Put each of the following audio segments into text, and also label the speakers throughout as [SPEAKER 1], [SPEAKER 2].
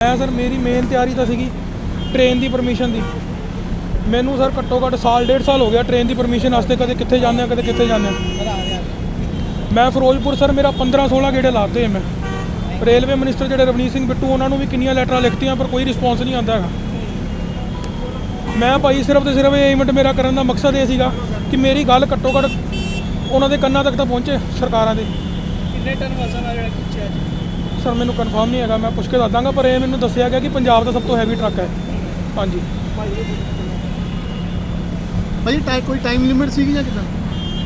[SPEAKER 1] ਮੈਂ ਸਰ, ਮੇਰੀ ਮੇਨ ਤਿਆਰੀ ਤਾਂ ਸੀਗੀ ਟ੍ਰੇਨ ਦੀ ਪਰਮਿਸ਼ਨ ਦੀ। ਮੈਨੂੰ ਸਰ ਘੱਟੋ ਘੱਟ ਸਾਲ, ਡੇਢ ਸਾਲ ਹੋ ਗਿਆ ਟ੍ਰੇਨ ਦੀ ਪਰਮਿਸ਼ਨ ਵਾਸਤੇ ਕਦੇ ਕਿੱਥੇ ਜਾਂਦੇ ਆ, ਕਦੇ ਕਿੱਥੇ ਜਾਂਦੇ ਆ। ਮੈਂ ਫਿਰੋਜ਼ਪੁਰ ਸਰ, ਮੇਰਾ 15 16 ਗੇੜੇ ਲਾਤੇ ਮੈਂ। ਰੇਲਵੇ ਮਿਨਿਸਟਰ ਜਿਹੜੇ ਰਵਨੀਤ ਸਿੰਘ ਬਿੱਟੂ, ਉਹਨਾਂ ਨੂੰ ਵੀ ਕਿੰਨੀਆਂ ਲੈਟਰਾਂ ਲਿਖਤੀਆਂ, ਪਰ ਕੋਈ ਰਿਸਪੌਂਸ ਨਹੀਂ ਆਉਂਦਾ ਹੈਗਾ। ਮੈਂ ਭਾਈ ਸਿਰਫ ਤੇ ਸਿਰਫ ਇਹ ਇਵੈਂਟ ਮੇਰਾ ਕਰਨ ਦਾ ਮਕਸਦ ਇਹ ਸੀਗਾ ਕਿ ਮੇਰੀ ਗੱਲ ਘੱਟੋ ਘੱਟ ਉਹਨਾਂ ਦੇ ਕੰਨਾਂ ਤੱਕ ਤਾਂ ਪਹੁੰਚੇ ਸਰਕਾਰਾਂ ਦੇ।
[SPEAKER 2] ਕਿੰਨੇ ਟਨ ਵਜ਼ਨ ਆ ਜਿਹੜਾ ਖਿੱਚਿਆ ਜੀ?
[SPEAKER 1] ਸਰ ਮੈਨੂੰ ਕਨਫਰਮ ਨਹੀਂ ਹੈਗਾ ਮੈਂ ਪੁੱਛ ਕੇ ਦੱਸ ਦਾਂਗਾ ਪਰ ਇਹ ਮੈਨੂੰ ਦੱਸਿਆ ਗਿਆ ਕਿ ਪੰਜਾਬ ਦਾ ਸਭ ਤੋਂ ਹੈਵੀ ਟਰੱਕ ਹੈ। ਹਾਂਜੀ।
[SPEAKER 3] ਭਾਈ ਟਾਈ ਕੋਈ ਟਾਈਮ ਲਿਮਿਟ ਸੀਗੀ ਜਾਂ ਕਿਦਾਂ?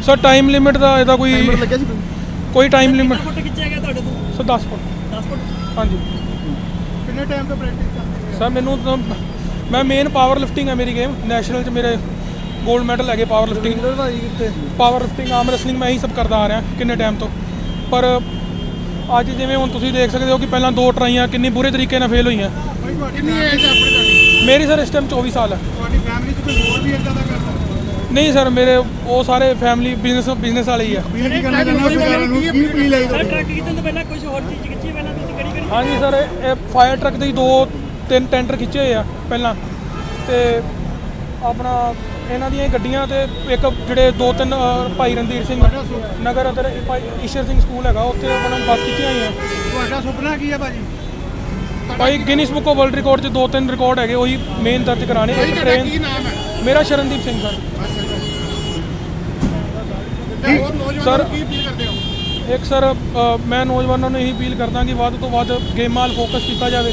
[SPEAKER 1] ਸਰ ਟਾਈਮ ਲਿਮਿਟ ਦਾ ਇਹਦਾ ਕੋਈ
[SPEAKER 3] ਟਾਈਮਰ ਲੱਗਿਆ ਸੀ ਕੋਈ?
[SPEAKER 1] ਟਾਈਮ ਲਿਮਿਟ
[SPEAKER 2] ਫੁੱਟ ਖਿੱਚਿਆ ਗਿਆ ਤੁਹਾਡੇ ਤੋਂ?
[SPEAKER 1] Sir 10 foot.
[SPEAKER 2] 10 ਫੁੱਟ?
[SPEAKER 1] ਹਾਂਜੀ।
[SPEAKER 3] ਕਿੰਨੇ ਟਾਈਮ ਤੋਂ ਪ੍ਰੈਕਟਿਸ ਕਰਦੇ
[SPEAKER 1] ਸਰ ਮੈਨੂੰ ਤਾਂ ਮੈਂ ਮੇਨ ਪਾਵਰ ਲਿਫਟਿੰਗ ਹੈ ਮੇਰੀ ਗੇਮ ਨੈਸ਼ਨਲ 'ਚ ਮੇਰੇ 골ਡ ਮੈਡਲ ਹੈਗੇ ਪਾਵਰ ਲਿਫਟਿੰਗ
[SPEAKER 3] ਹੋ
[SPEAKER 1] ਪਾਵਰ ਲਿਫਟਿੰਗ ਆਰਮ ਰੈਸਲਿੰਗ ਮੈਂ ਇਹੀ ਸਭ ਕਰਦਾ ਆ ਰਿਹਾ ਕਿੰਨੇ ਟਾਈਮ ਤੋਂ। ਪਰ ਅੱਜ ਜਿਵੇਂ ਹੁਣ ਤੁਸੀਂ ਦੇਖ ਸਕਦੇ ਹੋ ਕਿ ਪਹਿਲਾਂ ਦੋ ਟਰਾਈਆਂ ਕਿੰਨੀ ਬੁਰੇ ਤਰੀਕੇ ਨਾਲ ਫੇਲ ਹੋਈਆਂ।
[SPEAKER 3] ਕਿੰਨੀ ਏਜ ਹੈ ਆਪਣੀ ਤੁਹਾਡੀ?
[SPEAKER 1] ਮੇਰੀ ਸਰ ਇਸ ਟਾਈਮ 24 ਸਾਲ ਹੈ।
[SPEAKER 3] ਤੁਹਾਡੀ ਫੈਮਿਲੀ 'ਚ ਕੋਈ ਹੋਰ ਵੀ ਇਦਾਂ ਦਾ ਕਰਦਾ?
[SPEAKER 1] ਨਹੀਂ ਸਰ ਮੇਰੇ ਉਹ ਸਾਰੇ ਫੈਮਿਲੀ ਬਿਜ਼ਨਸ ਬਿਜ਼ਨਸ ਵਾਲੇ ਹੀ ਆ।
[SPEAKER 3] ਵੀ ਕੀ ਕਰਨਾ ਚਾਹੁੰਦਾ ਸਰਕਾਰਾਂ ਨੂੰ ਕੀ ਅਪੀਲ ਲਾਈ
[SPEAKER 2] ਸਰ ਟਰੱਕ ਖਿੱਚਣ ਤੋਂ ਪਹਿਲਾਂ ਕੁਝ ਹੋਰ ਚੀਜ਼ ਖਿੱਚੀ ਪਹਿਲਾਂ ਤੁਸੀਂ ਕਿਹੜੀ ਕਿਹੜੀ
[SPEAKER 1] ਹਾਂਜੀ ਸਰ ਇਹ ਫਾਇਰ ਟਰੱਕ ਦੇ ਹੀ ਦੋ ਤਿੰਨ ਟੈਂਡਰ ਖਿੱਚੇ ਹੋਏ ਆ ਪਹਿਲਾਂ। ਤੇ ਆਪਣਾ ਇਹਨਾਂ ਦੀਆਂ ਗੱਡੀਆਂ ਤੇ ਇੱਕ ਜਿਹੜੇ ਦੋ ਤਿੰਨ ਭਾਈ ਰਣਧੀਰ ਸਿੰਘ ਨਗਰ ਭਾਈ ਈਸ਼ਰ ਸਿੰਘ ਸਕੂਲ ਹੈਗਾ ਉੱਥੇ ਆਪਣਾ ਬੱਸ ਖਿੱਚੀਆਂ ਹੋਈਆਂ
[SPEAKER 3] ਤੁਹਾਡਾ ਸੁਪਨਾ ਕੀ ਹੈ ਭਾਜੀ?
[SPEAKER 1] ਭਾਈ Guinness book of world record 'ਚ ਦੋ ਤਿੰਨ ਰਿਕਾਰਡ ਹੈਗੇ ਉਹੀ ਮੇਨ ਦਰਜ ਕਰਾਣੇ ਇੱਕ ਟ੍ਰੇਨ ਮੇਰਾ ਸ਼ਰਨਦੀਪ ਸਿੰਘ ਸਰ। ਸਰ-
[SPEAKER 3] ਨੂੰ
[SPEAKER 1] ਇੱਕ ਸਰ ਮੈਂ ਨੌਜਵਾਨਾਂ ਨੂੰ ਇਹੀ ਅਪੀਲ ਕਰਦਾ ਕਿ ਵੱਧ ਤੋਂ ਵੱਧ ਗੇਮਾਂ ਵੱਲ ਫੋਕਸ ਕੀਤਾ ਜਾਵੇ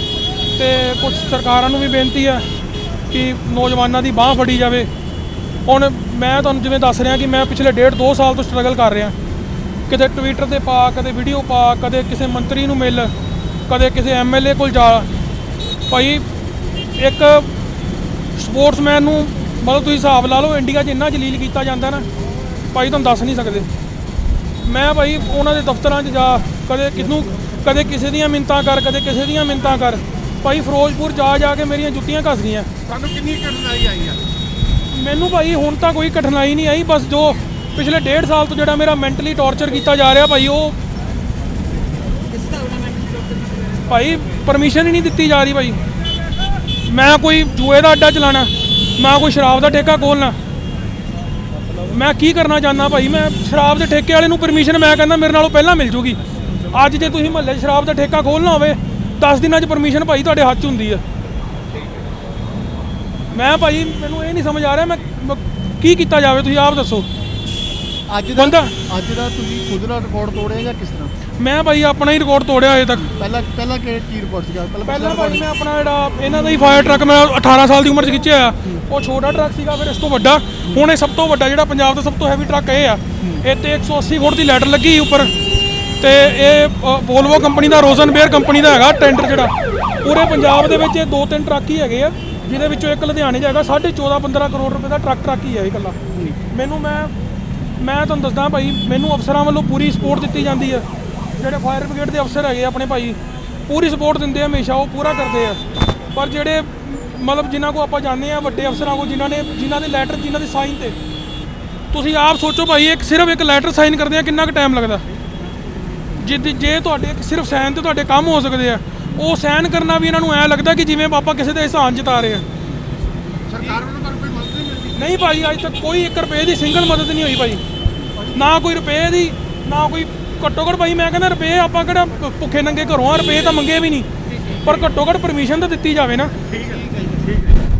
[SPEAKER 1] ਤੇ ਕੁਝ ਸਰਕਾਰਾਂ ਨੂੰ ਵੀ ਬੇਨਤੀ ਹੈ ਕਿ ਨੌਜਵਾਨਾਂ ਦੀ ਬਾਹ ਫੜੀ ਜਾਵੇ। ਹੁਣ ਮੈਂ ਤੁਹਾਨੂੰ ਜਿਵੇਂ ਦੱਸ ਰਿਹਾ ਕਿ ਮੈਂ ਪਿਛਲੇ ਡੇਢ ਦੋ ਸਾਲ ਤੋਂ ਸਟਰਗਲ ਕਰ ਰਿਹਾ। ਕਿਤੇ ਟਵਿੱਟਰ ਤੇ ਪਾ, ਕਦੇ ਵੀਡੀਓ ਪਾ, ਕਦੇ ਕਿਸੇ ਮੰਤਰੀ ਨੂੰ ਮਿਲ, ਕਦੇ ਕਿਸੇ ਐਮਐਲਏ ਕੋਲ ਜਾ। ਭਾਈ, ਇੱਕ ਸਪੋਰਟਸਮੈਨ ਨੂੰ ਮਤਲਬ ਤੁਸੀਂ ਹਿਸਾਬ ਲਾ ਲਓ ਇੰਡੀਆ 'ਚ ਇੰਨਾ ਜਲੀਲ ਕੀਤਾ ਜਾਂਦਾ ਨਾ, ਭਾਈ ਤੁਹਾਨੂੰ ਦੱਸ ਨਹੀਂ ਸਕਦੇ। ਮੈਂ ਭਾਈ ਉਹਨਾਂ ਦੇ ਦਫ਼ਤਰਾਂ 'ਚ ਜਾ, ਕਦੇ ਕਿਨੂੰ ਕਦੇ ਕਿਸੇ ਦੀਆਂ ਮਿੰਤਾਂ ਕਰ, ਕਦੇ ਕਿਸੇ ਦੀਆਂ ਮਿੰਤਾਂ ਕਰ। ਭਾਈ ਫਿਰੋਜ਼ਪੁਰ ਜਾ ਜਾ ਕੇ ਮੇਰੀਆਂ ਜੁੱਤੀਆਂ ਘਸ ਗਈਆਂ।
[SPEAKER 3] ਤੁਹਾਨੂੰ ਕਿੰਨੀ ਕਠਿਨਾਈ ਆਈ ਆ?
[SPEAKER 1] ਮੈਨੂੰ ਭਾਈ ਹੁਣ ਤਾਂ ਕੋਈ ਕਠਿਨਾਈ ਨਹੀਂ ਆਈ ਬਸ ਜੋ ਪਿਛਲੇ ਡੇਢ ਸਾਲ ਤੋਂ ਜਿਹੜਾ ਮੇਰਾ ਮੈਂਟਲੀ ਟੌਰਚਰ ਕੀਤਾ ਜਾ ਰਿਹਾ ਭਾਈ ਉਹ ਭਾਈ ਪਰਮਿਸ਼ਨ ਹੀ ਨਹੀਂ ਦਿੱਤੀ ਜਾ ਰਹੀ ਭਾਈ। ਮੈਂ ਕੋਈ ਜੂਏ ਦਾ ਅੱਡਾ ਚਲਾਣਾ ਮੈਂ ਕੋਈ ਸ਼ਰਾਬ ਦਾ ਠੇਕਾ ਖੋਲਣਾ ਮੈਂ ਕੀ ਕਰਨਾ ਚਾਹੁੰਦਾ ਭਾਈ? ਮੈਂ ਸ਼ਰਾਬ ਦੇ ਠੇਕੇ ਵਾਲੇ ਨੂੰ ਪਰਮਿਸ਼ਨ ਮੈਂ ਕਹਿੰਦਾ ਮੇਰੇ ਨਾਲੋਂ ਪਹਿਲਾਂ ਮਿਲ ਜੂਗੀ। ਅੱਜ ਜੇ ਤੁਸੀਂ ਮਹੱਲੇ 'ਚ ਸ਼ਰਾਬ ਦਾ ਠੇਕਾ ਖੋਲਣਾ ਹੋਵੇ 10 ਦਿਨਾਂ 'ਚ ਪਰਮਿਸ਼ਨ ਭਾਈ ਤੁਹਾਡੇ ਹੱਥ 'ਚ ਹੁੰਦੀ ਹੈ ਮੈਂ ਭਾਈ ਮੈਨੂੰ ਇਹ ਨਹੀਂ ਸਮਝ ਆ ਰਿਹਾ ਮੈਂ ਮੈਂ ਕੀ ਕੀਤਾ ਜਾਵੇ ਤੁਸੀਂ ਆਪ ਦੱਸੋ।
[SPEAKER 3] ਅੱਜ ਦਾ
[SPEAKER 1] ਬੰਦਾ-
[SPEAKER 3] ਅੱਜ ਦਾ ਤੁਸੀਂ ਖੁਦ ਦਾ ਰਿਕਾਰਡ ਤੋੜਿਆ ਜਾਂ ਕਿਸ ਤਰ੍ਹਾਂ?
[SPEAKER 1] ਮੈਂ ਭਾਈ ਆਪਣਾ ਹੀ ਰਿਕਾਰਡ ਤੋੜਿਆ ਅਜੇ ਤੱਕ।
[SPEAKER 3] ਪਹਿਲਾਂ ਪਹਿਲਾਂ ਕਿਹੜੇ ਕੀ ਰਿਪੋਰਟ ਸੀਗਾ?
[SPEAKER 1] ਪਹਿਲਾਂ ਭਾਈ ਮੈਂ ਆਪਣਾ ਜਿਹੜਾ ਇਹਨਾਂ ਦਾ ਹੀ ਫਾਇਰ ਟਰੱਕ ਮੈਂ 18 ਸਾਲ ਦੀ ਉਮਰ 'ਚ ਖਿੱਚਿਆ ਆ। ਉਹ ਛੋਟਾ ਟਰੱਕ ਸੀਗਾ ਫਿਰ ਇਸ ਤੋਂ ਵੱਡਾ। ਹੁਣ ਇਹ ਸਭ ਤੋਂ ਵੱਡਾ ਜਿਹੜਾ ਪੰਜਾਬ ਦਾ ਸਭ ਤੋਂ ਹੈਵੀ ਟਰੱਕ ਇਹ ਆ। ਇਹ ਤੇ 180 ਫੁੱਟ ਦੀ ਲੈਟਰ ਲੱਗੀ ਉੱਪਰ। ਤੇ ਇਹ ਵੋਲਵੋ ਕੰਪਨੀ ਦਾ ਰੋਜ਼ਨਬੇਅਰ ਕੰਪਨੀ ਦਾ ਹੈਗਾ ਟੈਂਡਰ ਜਿਹੜਾ। ਪੂਰੇ ਪੰਜਾਬ ਦੇ ਵਿੱਚ ਇਹ ਦੋ ਤਿੰਨ ਟਰੱਕ ਹੀ ਹੈਗੇ ਆ। ਜਿਹਦੇ ਵਿੱਚੋਂ ਇੱਕ ਲੁਧਿਆਣੇ ਹੈਗਾ 14.5 15 ਕਰੋੜ ਰੁਪਏ ਦਾ ਟਰੱਕ ਟਰੱਕ ਹੀ ਹੈ ਇਹ ਇਕੱਲਾ। ਮੈਨੂੰ ਮੈਂ ਮੈਂ ਤੁਹਾਨੂੰ ਦੱਸਦਾ ਭਾਈ ਮੈਨੂੰ ਅਫਸਰਾਂ ਵੱਲੋਂ ਪੂਰੀ ਸਪੋਰਟ ਦਿੱਤੀ ਜਾਂਦੀ ਹੈ। ਜਿਹੜੇ ਫਾਇਰ ਬ੍ਰਿਗੇਡ ਦੇ ਅਫਸਰ ਹੈਗੇ ਆਪਣੇ ਭਾਈ ਪੂਰੀ ਸਪੋਰਟ ਦਿੰਦੇ ਆ ਹਮੇਸ਼ਾ ਉਹ ਪੂਰਾ ਕਰਦੇ ਆ। ਪਰ ਜਿਹੜੇ ਮਤਲਬ ਜਿਨ੍ਹਾਂ ਕੋ ਆਪਾਂ ਜਾਂਦੇ ਆ ਵੱਡੇ ਅਫਸਰਾਂ ਕੋ ਜਿਨ੍ਹਾਂ ਨੇ ਜਿਨ੍ਹਾਂ ਦੇ ਲੈਟਰ ਜਿਨ੍ਹਾਂ ਦੇ ਸਾਈਨ ਤੇ। ਤੁਸੀਂ ਆਪ ਸੋਚੋ ਭਾਈ ਇੱਕ ਸਿਰਫ ਇੱਕ ਲੈਟਰ ਸਾਈਨ ਕਰਦੇ ਆ ਕਿੰਨਾ ਕੁ ਟਾਈਮ ਲੱਗਦਾ? ਜੇ ਜੇ ਤੁਹਾਡੇ ਇੱਕ ਸਿਰਫ ਸਾਈਨ ਤੇ ਤੁਹਾਡੇ ਕੰਮ ਹੋ ਸਕਦੇ ਆ। ਉਹ ਸਾਈਨ ਕਰਨਾ ਵੀ ਇਹਨਾਂ ਨੂੰ ਐ ਲੱਗਦਾ ਕਿ ਜਿਵੇਂ ਆਪਾਂ ਕਿਸੇ ਦੇ ਇਹਸਾਨ ਜਤਾ ਰਹੇ ਆ।
[SPEAKER 3] ਸਰਕਾਰ ਵੱਲੋਂ ਤੁਹਾਨੂੰ ਕੋਈ ਮਦਦ ਨਹੀਂ ਮਿਲਦੀ?
[SPEAKER 1] ਨਹੀਂ ਭਾਈ ਅੱਜ ਤੱਕ ਕੋਈ 1 ਰੁਪਏ ਦੀ ਸਿੰਗਲ ਮਦਦ ਨਹੀਂ ਹੋਈ ਭਾਈ ਨਾ ਕੋਈ ਰੁਪਏ ਦੀ ਨਾ ਕੋਈ ਘੱਟੋ ਘੱਟ ਭਾਈ ਮੈਂ ਕਹਿੰਦਾ ਰੁਪਏ ਆਪਾਂ ਕਿਹੜਾ ਭੁੱਖੇ ਨੰਗੇ ਘਰੋਂ ਆ ਰੁਪਏ ਤਾਂ ਮੰਗੇ ਵੀ ਨਹੀਂ। ਪਰ ਘੱਟੋ ਘੱਟ ਪਰਮਿਸ਼ਨ ਤਾਂ ਦਿੱਤੀ ਜਾਵੇ ਨਾ।